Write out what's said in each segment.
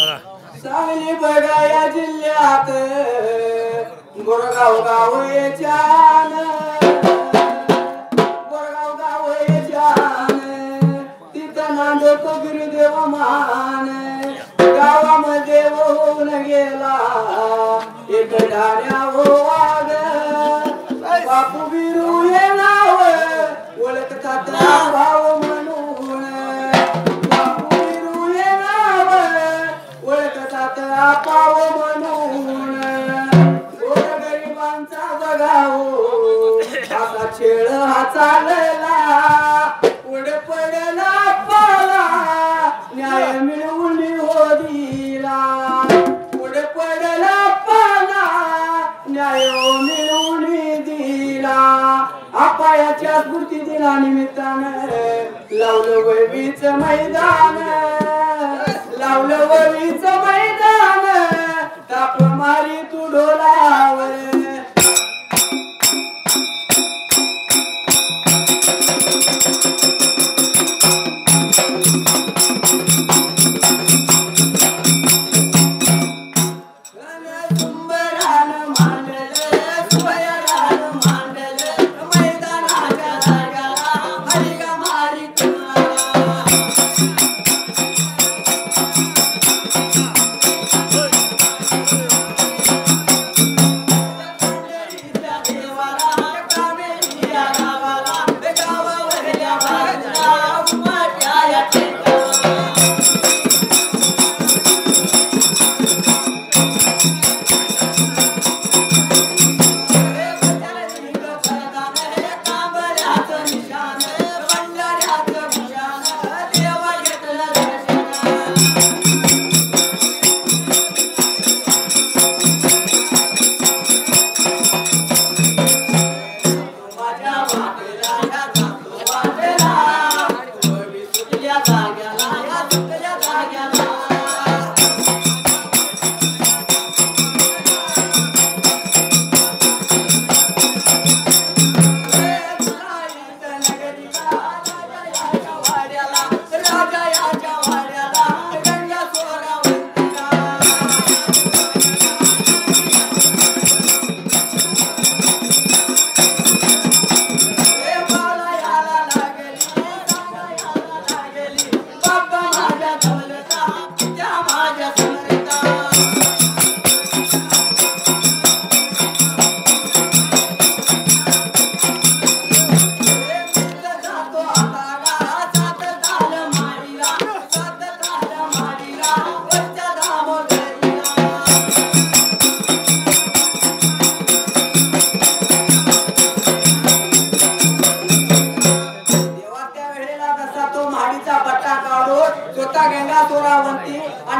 सांगली बघा या जिल्ह्यात गोरगाव गाव येच्यान बोरगाव तिथं नांदतो गुरुदेव मान गावामध्ये होऊन गेला एक डाऱ्या वाग हो बापू बिरू हे नाव ओळखतात. अपायाच्या स्फूर्ती दिनानिमित्तानं लावलं वैवीच मैदान. लावलं वैवीच मैदान. ताप मारी तू ढोलावर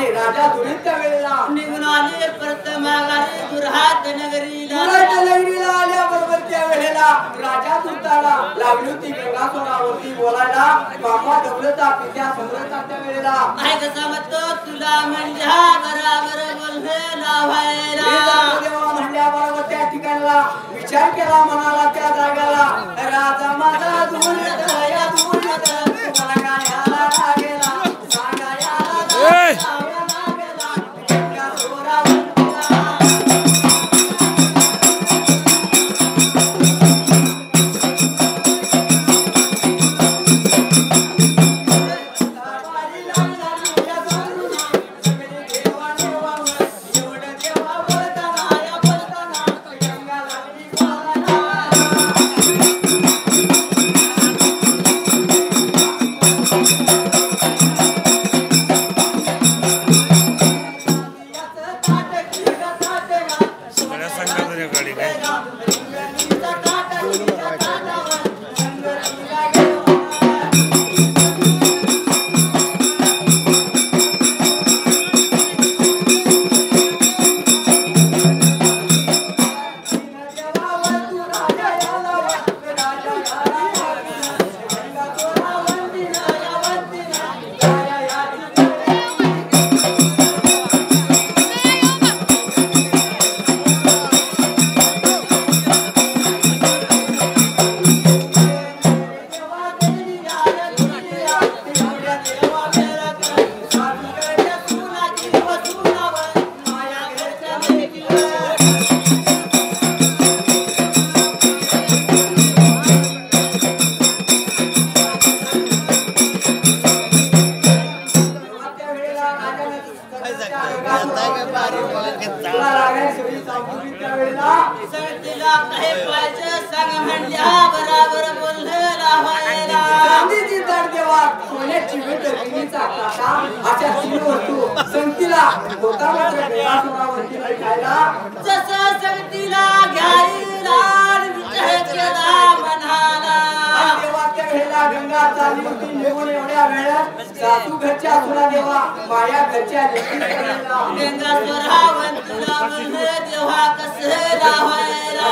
आणि राजा दुरीत त्या वेळेला. निघून आले परत माघारी दुर्हात नगरीला. दुराट नगरीला आल्याबरोबर त्या वेळेला राजा दुताला लागली होती गंगा सोरावंती बोलायला. बाबा दौलता पित्या समृद्धा त्या वेळेला. आहे कसा म्हणतो तुला म्हणजे हा बराबर बोलणे लावायला. देवा म्हणल्याबरोबर त्या ठिकाणाला विचार केला म्हणाला त्या जागाला राजा माझा धुळत तुला त्यावेळेला संगतीला काही पाहिजे सांग म्हणल्या बराबर बोललेला व्हायला. चांदीची तड देवा सोन्याची भेट किनीचा काटा अशा तीन वस्तू संगतीला होता मात्र गैरासुरावरती नाही खायला जसं संगतीला घ्यायला केला म्हणाला. वेळेला गंगा चालली होती निघून एवढ्या वेळात सासू घरच्या सुना देवा माया घरच्या लेकी करायला गंगा स्वरावन तुला म्हणले देवा कसे लावायला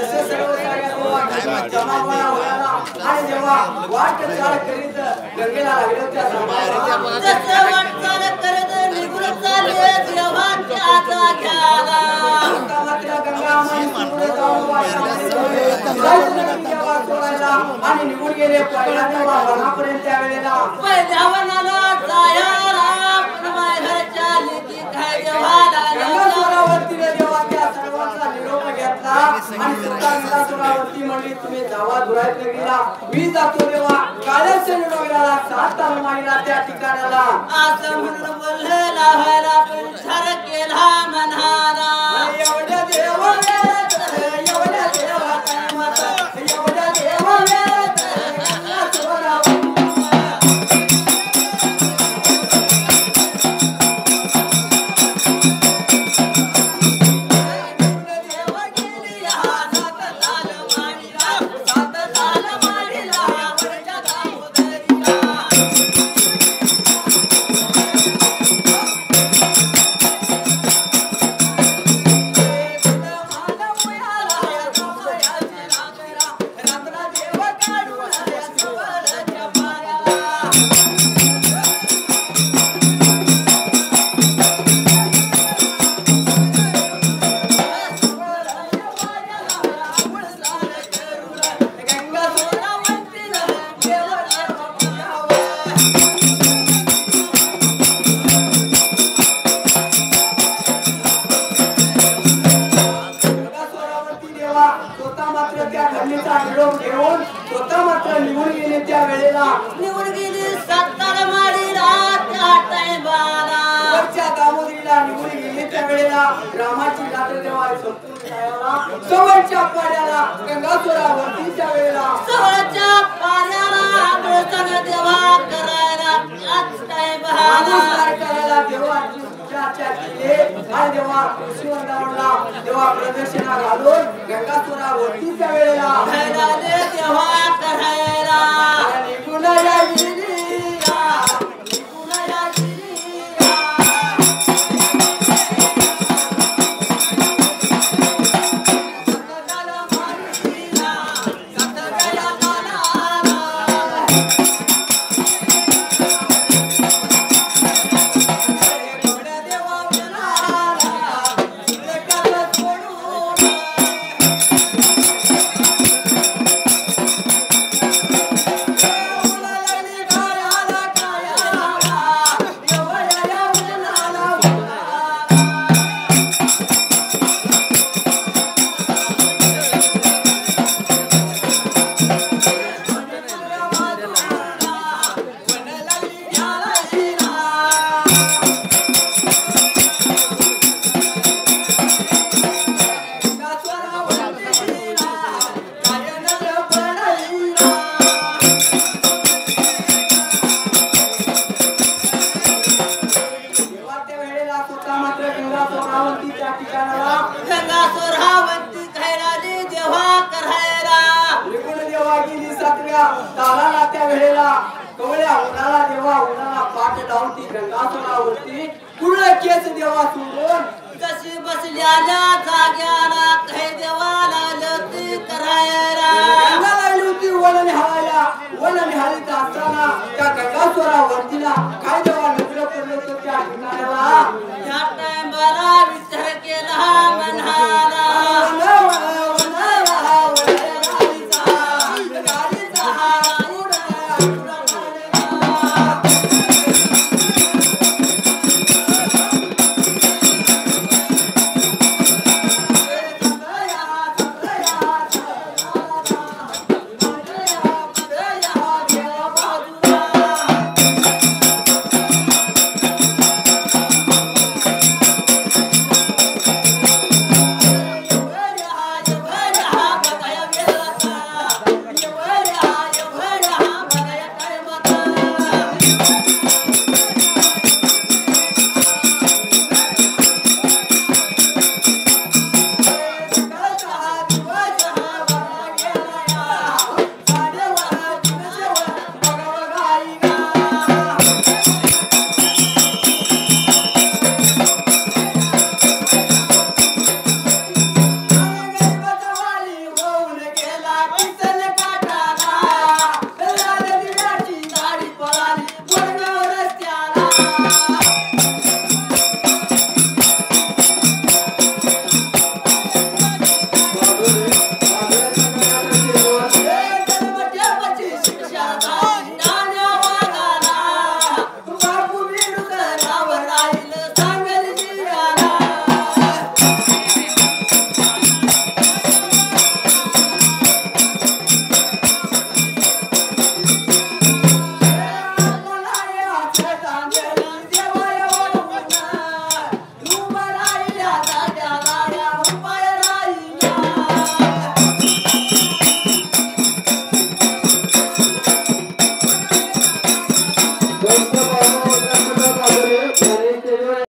जसे सर्व आणि निघून गेले पहिल्या तेव्हा वनापर्यंत त्या वेळेला पहिल्या वनाला जायला पण घरच्या लेकी काय देवाला गंगा लागला. सोडावरतीने देवा त्या सर्वांचा निरोप घेतला आणि सुद्धा गंगा सोडावरती म्हणली तुम्ही जावा धुरायत गेला. मी जातो देवा. सात ताल माईला त्या ठिकाणाला. असं रामाची रात्र जवळच्या पाड्याला गंगास्वरावरती त्या वेळेला जवळच्या पाण्याला देवा करायला करायला देवाची पूजाच्या केली आणि देवा शिवंदावरला देवा प्रदर्शना घालून गंगास्वरावरती त्या वेळेला वेळेला कवळ्या उन्हाला देवा उन्हाला पाठ लावून ती गंगासोरावरती पूर्ण केस देवा सोडून जशी बसल्याला जाग्याला काही देवाला लती करायला. गंगा लागली होती वन निहाळायला वन निहाळीत असताना त्या गंगासोरावरतीला काय देवा नजर पडलं होतं